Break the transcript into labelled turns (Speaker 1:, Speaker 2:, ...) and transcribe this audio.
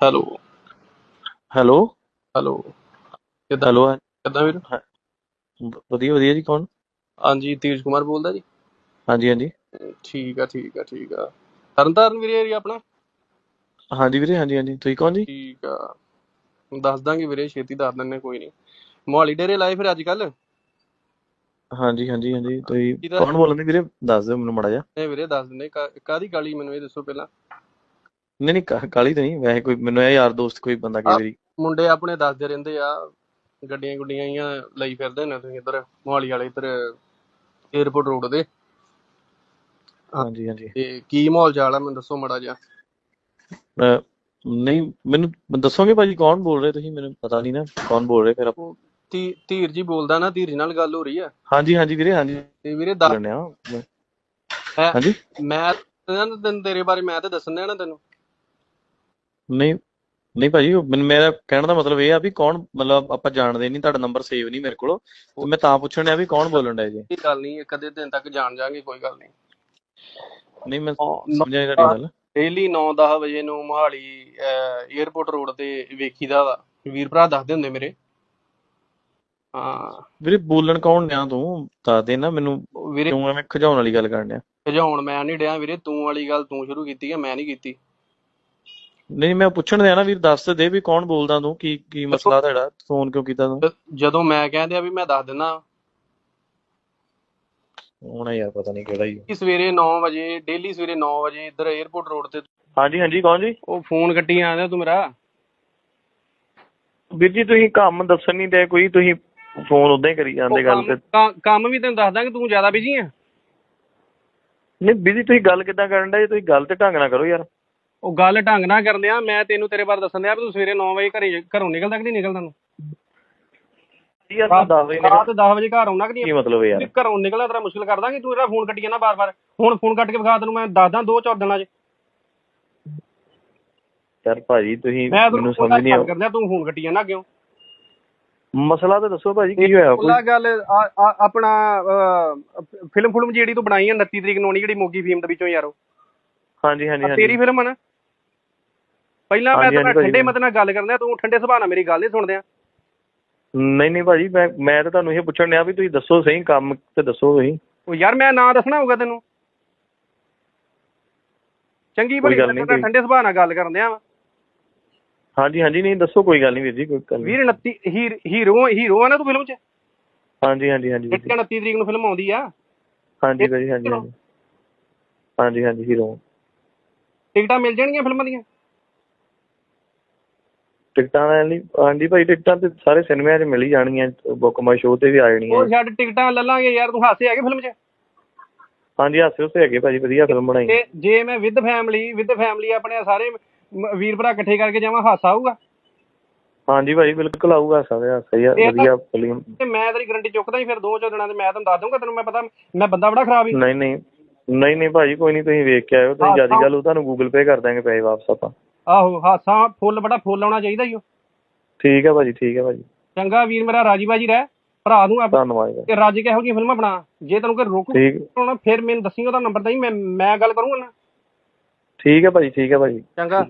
Speaker 1: Hello.
Speaker 2: Hello.
Speaker 1: Hello. ਕਿੱਦਾਂ?
Speaker 2: Hello
Speaker 1: ਕਿੱਦਾਂ ਵੀਰ?
Speaker 2: ਵਧੀਆ ਵਧੀਆ ਜੀ ਕੌਣ?
Speaker 1: ਹਾਂਜੀ ਤੀਰਜ ਕੁਮਾਰ ਬੋਲਦਾ ਜੀ।
Speaker 2: ਹਾਂਜੀ ਹਾਂਜੀ।
Speaker 1: ਠੀਕ ਆ ਠੀਕ ਆ ਠੀਕ ਆ। ਤਰਨਤਾਰਨ ਵੀਰੇ ਏਰੀਆ ਆਪਣਾ?
Speaker 2: ਹਾਂਜੀ ਵੀਰੇ ਹਾਂਜੀ ਹਾਂਜੀ। ਤੁਸੀਂ ਕੌਣ ਜੀ?
Speaker 1: ਠੀਕ ਆ। ਦੱਸ ਦਾਂਗੇ ਵੀਰੇ ਛੇਤੀ ਦੱਸ ਦਿੰਨੇ ਕੋਈ ਨਹੀਂ ਮੋਹਾਲੀ ਡੇਰੇ ਲਾਏ ਫਿਰ ਅੱਜ ਕੱਲ
Speaker 2: ਹਾਂਜੀ ਹਾਂਜੀ ਹਾਂਜੀ। ਤੁਸੀਂ ਕੌਣ ਬੋਲਦੇ ਵੀਰੇ? ਦੱਸ ਦਿਓ ਮੈਨੂੰ ਮਾੜਾ ਜਿਹਾ।
Speaker 1: ਇਹ ਵੀਰੇ ਦੱਸ ਦਿੰਦੇ ਕਾਹਦੀ ਕਾਲੀ ਮੈਨੂੰ ਇਹ ਦੱਸੋ ਪਹਿਲਾਂ।
Speaker 2: ਨਹੀਂ ਨਹੀਂ ਕਾ- ਕਾਹਲੀ ਤਾਂ ਨਹੀਂ। ਵੈਸੇ ਕੋਈ ਮੈਨੂੰ ਇਹ ਯਾਰ ਦੋਸਤ ਕੋਈ ਬੰਦਾ ਕਈ ਵਾਰੀ
Speaker 1: ਮੁੰਡੇ ਆਪਣੇ ਦੱਸਦੇ ਰਹਿੰਦੇ ਆ ਗੱਡੀਆਂ ਗੁੱਡੀਆਂ ਹੀ ਲਈ ਫਿਰਦੇ ਨੇ ਤੁਸੀਂ ਇੱਧਰ ਮੋਹਾਲੀ ਵਾਲੇ ਇੱਧਰ 에어ਪੋਰਟ ਰੋਡ ਦੇ
Speaker 2: ਹਾਂਜੀ ਹਾਂਜੀ।
Speaker 1: ਤੇ ਕੀ ਮਾਹੌਲ ਚਾਲ ਆ? ਮੈਨੂੰ ਦੱਸੋ ਮੜਾ ਜਿਹਾ।
Speaker 2: ਨਹੀਂ ਮੈਨੂੰ ਦੱਸੋਗੇ ਭਾਜੀ ਕੌਣ ਬੋਲ ਰਹੇ ਤੁਸੀਂ? ਮੈਨੂੰ ਪਤਾ ਨਹੀਂ ਨਾ ਕੌਣ ਬੋਲ ਰਹੇ ਫਿਰ ਆਪਾਂ-
Speaker 1: ਤੀ ਧੀਰ ਜੀ ਬੋਲਦਾ ਨਾ ਧੀਰਜ ਨਾਲ ਗੱਲ ਹੋ ਰਹੀ ਆ।
Speaker 2: ਹਾਂਜੀ ਹਾਂਜੀ ਵੀਰੇ ਹਾਂਜੀ।
Speaker 1: ਤੇ ਵੀਰੇ ਦੱਸ।
Speaker 2: ਹਾਂਜੀ।
Speaker 1: ਮੈਂ ਤੈਨੂੰ ਤੇਰੇ ਬਾਰੇ ਮੈਂ ਤੇ ਦੱਸਣ ਨਾ ਤੈਨੂੰ।
Speaker 2: ਨਹੀਂ ਨਹੀਂ ਭਾਜੀ ਮੇਰਾ ਕਹਿਣ ਦਾ ਮਤਲਬ ਇਹ ਆ ਵੀ ਕੌਣ ਮਤਲਬ ਆਪਾਂ ਜਾਣਦੇ ਨਹੀਂ ਤੁਹਾਡਾ ਨੰਬਰ ਸੇਵ ਨਹੀਂ ਮੇਰੇ ਕੋਲ। ਤੇ ਮੈਂ ਤਾਂ ਪੁੱਛਣ ਡਿਆ ਵੀ ਕੌਣ ਬੋਲਣ ਡਿਆ ਜੀ।
Speaker 1: ਇਹ ਗੱਲ ਨਹੀਂ ਇੱਕ ਅੱਧੇ ਦਿਨ ਤੱਕ ਜਾਣ ਜਾਾਂਗੇ ਕੋਈ ਗੱਲ ਨਹੀਂ।
Speaker 2: ਨਹੀਂ ਮੈਂ ਸਮਝਿਆ ਤੁਹਾਡੀ ਗੱਲ।
Speaker 1: ਡੇਲੀ 9-10 ਵਜੇ ਨੂੰ ਮੋਹਾਲੀ 에어ਪੋਰਟ ਰੋਡ ਤੇ ਵੇਖੀਦਾ ਵਾ। ਵੀਰ ਭਰਾ ਦੱਸਦੇ ਹੁੰਦੇ ਮੇਰੇ। ਹਾਂ।
Speaker 2: ਵੀਰੇ ਬੋਲਣ ਕੌਣ ਡਿਆ ਤੂੰ? ਦੱਸ ਦੇ ਨਾ ਮੈਨੂੰ ਕਿਉਂ ਐਵੇਂ ਖਿਜਾਉਣ ਵਾਲੀ ਗੱਲ ਕਰਨ ਡਿਆ।
Speaker 1: ਭਜਾਉਣ ਮੈਂ ਨਹੀਂ ਡਿਆ ਵੀਰੇ ਤੂੰ ਵਾਲੀ ਗੱਲ ਤੂੰ ਸ਼ੁਰੂ ਕੀਤੀ ਆ ਮੈਂ ਨਹੀਂ ਕੀਤੀ।
Speaker 2: ਨਹੀਂ ਮੈਂ ਪੁੱਛਣ ਡਿਆ ਨਾ ਵੀਰ ਦੱਸ ਦੇ ਵੀ ਕੌਣ ਬੋਲਦਾ ਤੂੰ? ਕੀ ਕੀ ਮਸਲਾ ਤੁਹਾਡਾ ਫੋਨ ਕਿਉਂ ਕੀਤਾ ਤੂੰ?
Speaker 1: ਜ- ਜਦੋਂ ਮੈਂ ਕਹਿੰਦੇ ਆ ਵੀ ਮੈਂ ਦੱਸ ਦਿੰਦਾ
Speaker 2: ਹੁਣ ਯਾਰ ਪਤਾ ਨਹੀਂ ਕਿਹੜਾ ਹੀ
Speaker 1: ਸਵੇਰੇ 9 ਵਜੇ ਡੇਲੀ ਸਵੇਰੇ 9 ਵਜੇ ਇੱਧਰ 에어ਪੋਰਟ ਰੋਡ ਤੇ
Speaker 2: ਹਾਂਜੀ ਹਾਂਜੀ ਕੌਣ ਜੀ?
Speaker 1: ਉਹ ਫੋਨ ਕੱਟੀ ਆਂਦਾ ਤੂੰ ਮੇਰਾ।
Speaker 2: ਵੀਰ ਜੀ ਤੁਸੀਂ ਕੰਮ ਦੱਸਣ ਨਹੀਂ ਦੇ ਕੋਈ ਤੁਸੀਂ ਫੋਨ ਉਦਾਂ ਹੀ ਕਰੀ ਜਾਂਦੇ ਗੱਲ ਤੇ।
Speaker 1: ਕੰਮ- ਵੀ ਤੈਨੂੰ ਦੱਸ ਦਾਂਗੇ ਤੂੰ ਜ਼ਿਆਦਾ ਬਿਜ਼ੀ ਆ?
Speaker 2: ਨਹੀਂ ਵੀਰ ਤੁਸੀਂ ਗੱਲ ਕਿੱਦਾਂ ਕਰਨ ਡਏ? ਤੁਸੀਂ ਗੱਲ ਤੇ ਢੰਗ ਨਾਲ ਕਰੋ ਯਾਰ।
Speaker 1: ਉਹ ਗੱਲ ਢੰਗ ਨਾਲ ਕਰਦੇ ਆ ਮੈਂ ਤੈਨੂੰ ਤੇਰੇ ਬਾਰੇ ਦੱਸਣ ਦਿਆ ਵੀ ਤੂੰ ਸਵੇਰੇ 9 ਵਜੇ ਘਰੇ ਘਰੋਂ ਨਿਕਲਦਾ ਕਿ ਨਹੀਂ ਨਿਕਲਦਾ ਤੂੰ?
Speaker 2: ਕੀ ਯਾਰ ਮੈਂ ਦੱਸ ਰਹੀ
Speaker 1: ਰਾਤ 10 ਵਜੇ ਘਰ ਆਉਣਾ ਕਿ ਨਹੀਂ?
Speaker 2: ਕੀ ਮਤਲਬ ਹੈ ਯਾਰ?
Speaker 1: ਵੀ ਘਰੋਂ ਨਿਕਲਣਾ ਤੇਰਾ ਮੁਸ਼ਕਿਲ ਕਰ ਦਾਂਗੇ ਤੂੰ ਇਹਦਾ ਫੋਨ ਕੱਟੀ ਜਾਂਦਾ ਬਾਰ-ਬਾਰ? ਹੁਣ ਫੋਨ ਕੱਟ ਕੇ ਵਿਖਾ ਤੈਨੂੰ ਮੈਂ ਦੱਸਦਾ ਦੋ ਚਾਰ ਦਿਨਾਂ 'ਚ।
Speaker 2: ਯਾਰ ਭਾਜੀ ਤੁਸੀਂ
Speaker 1: ਮੈਂ
Speaker 2: ਮੈਨੂੰ
Speaker 1: ਤੈਨੂੰ
Speaker 2: ਸਮਝ ਨਹੀਂ ਆ
Speaker 1: ਕਰਦਿਆ ਤੂੰ ਫੋਨ ਕੱਟੀ ਜਾਂਦਾ ਕਿਉਂ
Speaker 2: ਮਸਲਾ ਤਾਂ ਦੱਸੋ ਭਾਜੀ ਕੀ ਹੋਇਆ? ਕੋਈ
Speaker 1: ਉਹਲਾ ਗੱਲ ਆਪਣਾ ਫਿਲਮ ਫਿਲਮ ਜਿਹੜੀ ਤੂੰ ਬਣਾਈ ਆ 29 ਤਰੀਕ ਨੂੰ ਆਉਣੀ ਜਿਹੜੀ ਮੋਗੀ ਫੀਮ ਦੇ ਵਿੱਚੋਂ ਯਾਰੋ
Speaker 2: ਹਾਂਜੀ ਹਾਂਜੀ
Speaker 1: ਤੇਰੀ ਫਿਲਮ ਆ ਨਾ? ਪਹਿਲਾਂ ਮੈਂ
Speaker 2: ਹਾਂਜੀ,
Speaker 1: ਨਾਲ ਠੰਡੇ। ਮਤ ਨਾਲ ਗੱਲ ਕਰਦਾ ਤੂੰ ਠੰਡੇ ਸੁਭਾਅ ਨਾਲ ਮੇਰੀ ਗੱਲ ਨਹੀਂ ਸੁਣਦਿਆ।
Speaker 2: ਨਹੀਂ ਨਹੀਂ ਭਾਜੀ ਮੈਂ ਮੈਂ ਤਾਂ ਤੁਹਾਨੂੰ ਇਹ ਪੁੱਛਣ ਡਿਆ ਵੀ ਤੁਸੀਂ ਦੱਸੋ ਸਹੀ ਕੰਮ ਤੇ ਦੱਸੋ ਤੁਸੀਂ।
Speaker 1: ਉਹ ਯਾਰ ਮੈਂ ਨਾਂ ਦੱਸਣਾ ਹੋਊਗਾ ਤੈਨੂੰ। ਚੰਗੀ
Speaker 2: ਕੋਈ
Speaker 1: ਭਲੀ
Speaker 2: ਗੱਲ ਨਹੀਂ, ਕੋਈ-
Speaker 1: ਠੰਡੇ ਸੁਭਾਅ ਨਾਲ ਗੱਲ ਕਰਨ ਦਿਆ
Speaker 2: ਹਾਂਜੀ ਹਾਂਜੀ ਨਹੀਂ ਦੱਸੋ ਕੋਈ ਗੱਲ ਨਹੀਂ ਵੀਰ ਜੀ ਕੋਈ ਗੱਲ ਨਹੀਂ।
Speaker 1: ਵੀਰ 29 ਹੀਰ- ਹੀਰੋ ਹੀਰੋ ਆ ਨਾ ਤੂੰ ਫਿਲਮ 'ਚ?
Speaker 2: ਹਾਂਜੀ ਹਾਂਜੀ ਹਾਂਜੀ ਵੀਰ ਜੀ।
Speaker 1: 29 ਤਰੀਕ ਨੂੰ ਫਿਲਮ ਆਉਂਦੀ ਆ।
Speaker 2: ਹਾਂਜੀ ਭਾਜੀ ਹਾਂਜੀ ਹਾਂਜੀ। ਹਾਂਜੀ ਹਾਂਜੀ ਹੀਰੋ।
Speaker 1: ਟਿਕਟਾਂ ਮਿਲ ਜਾਣਗੀਆਂ ਫਿਲਮਾਂ ਦੀਆਂ?
Speaker 2: ਟਿਕਟਾਂ ਲੈਣ ਲਈ। ਹਾਂਜੀ ਭਾਈ ਟਿਕਟਾਂ ਤੇ ਸਾਰੇ ਸਿਨੇਮਿਆਂ 'ਚ ਮਿਲ ਹੀ ਜਾਣਗੀਆਂ ਬੁੱਕ ਮਾਈ ਸ਼ੋਅ ਤੇ ਵੀ ਆ ਜਾਣੀਆਂ
Speaker 1: ਉਹ ਛੱਡ ਟਿਕਟਾਂ ਲੈ ਲਾਂਗੇ ਯਾਰ ਤੂੰ ਹਾਸੇ ਹੈਗੇ ਫਿਲਮ 'ਚ?
Speaker 2: ਹਾਂਜੀ ਹਾਸੇ ਉਸੇ ਹੈਗੇ ਭਾਜੀ ਵਧੀਆ ਫਿਲਮ ਬਣਾਈ।
Speaker 1: ਤੇ ਜੇ ਮੈਂ ਵਿਦ ਫੈਮਿਲੀ ਵਿਦ ਫੈਮਿਲੀ ਆਪਣੇ ਸਾਰੇ ਵੀਰ ਭਰਾ ਇਕੱਠੇ ਕਰਕੇ ਜਾਵਾਂ ਹਾਸਾ ਆਊਗਾ?
Speaker 2: ਹਾਂਜੀ ਭਾਜੀ ਬਿਲਕੁਲ ਆਊਗਾ ਸਾਰੇ
Speaker 1: ਇਹ ਤਾਂ-
Speaker 2: ਵਧੀਆ ਫਿਲਮ
Speaker 1: ਤੇ ਮੈਂ ਤੇਰੀ ਗਰੰਟੀ ਚੁੱਕਦਾ ਹੀ ਫਿਰ ਦੋ ਚਾਰ ਦਿਨਾਂ ਤੇ ਮੈਂ ਤੈਨੂੰ ਦੱਸ ਦੂੰਗਾ ਤੈਨੂੰ ਮੈਂ ਪਤਾ ਮੈਂ ਬੰਦਾ ਬੜਾ ਖਰਾਬ ਹੀ।
Speaker 2: ਨਹੀਂ ਨਹੀਂ ਨਹੀਂ ਨਹੀਂ ਭਾਜੀ ਕੋਈ ਨਹੀਂ ਤੁਸੀਂ ਵੇਖ ਕੇ ਆਇਓ ਤੁਸੀਂ ਜਿਆਦੀ। ਗੱਲ ਉਹ ਤੁਹਾਨੂੰ ਗੂਗਲ ਪੇ ਕਰ ਦਾਂਗੇ ਪੈਸੇ ਵਾਪਸ ਆਪਾਂ।
Speaker 1: ਆਹੋ ਹਾਸਾ ਫੁੱਲ ਬੜਾ ਫੁੱਲ ਆਉਣਾ ਚਾਹੀਦਾ ਹੀ ਉਹ
Speaker 2: ਠੀਕ ਹੈ ਭਾਜੀ ਠੀਕ ਹੈ ਭਾਜੀ।
Speaker 1: ਚੰਗਾ ਵੀਰ ਮੇਰਾ ਰਾਜੀ ਬਾਜੀ ਰਹਿ। ਭਰਾ ਨੂੰ ਆਪ
Speaker 2: ਧੰਨਵਾਦ ਜੀ।
Speaker 1: ਤੇ ਰਾਜੀ ਕਿਹੋ ਜਿਹੀਆਂ ਫਿਲਮਾਂ ਬਣਾ। ਜੇ ਤੈਨੂੰ ਕੋਈ ਰੋਕੂ
Speaker 2: ਠੀਕ।
Speaker 1: ਹੋਣਾ ਫਿਰ ਮੈਨੂੰ ਦੱਸੀ ਉਹਦਾ ਨੰਬਰ ਦਈ ਮੈਂ ਮੈਂ ਗੱਲ ਕਰੂੰਗਾ ਨਾ।
Speaker 2: ਠੀਕ ਹੈ ਭਾਜੀ ਠੀਕ ਹੈ ਭਾਜੀ।
Speaker 1: ਚੰਗਾ।